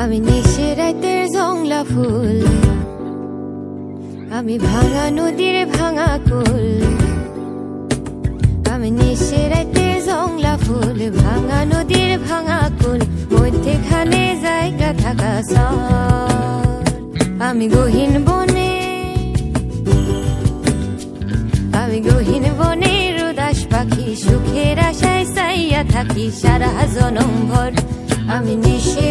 আমি নিশে রাইতের জংলা ফুল। আমি ভাঙা নদীর ভাঙা কুল। আমি নিশে রাইতের জংলা ফুল, ভাঙা নদীর ভাঙা কুল, মধ্যেখানে জায়গা থাকা সর আমি গহীন বনে, আমি গহীন বনে রোদাস পাখি, সুখের আশায় চাইয়া থাকি সারা জনম ভর। আমি নিশে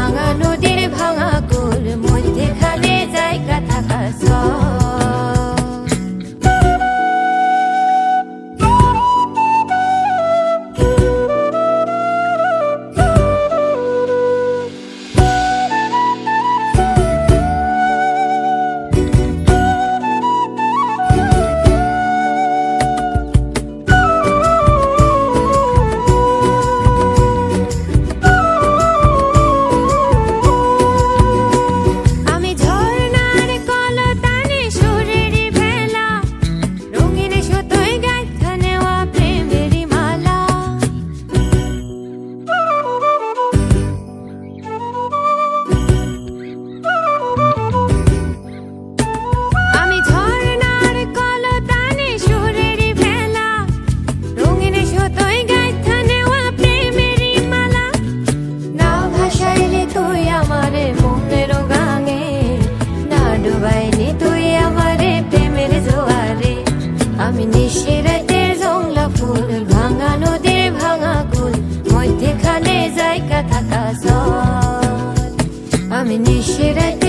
ভাঙা নদী времени херать.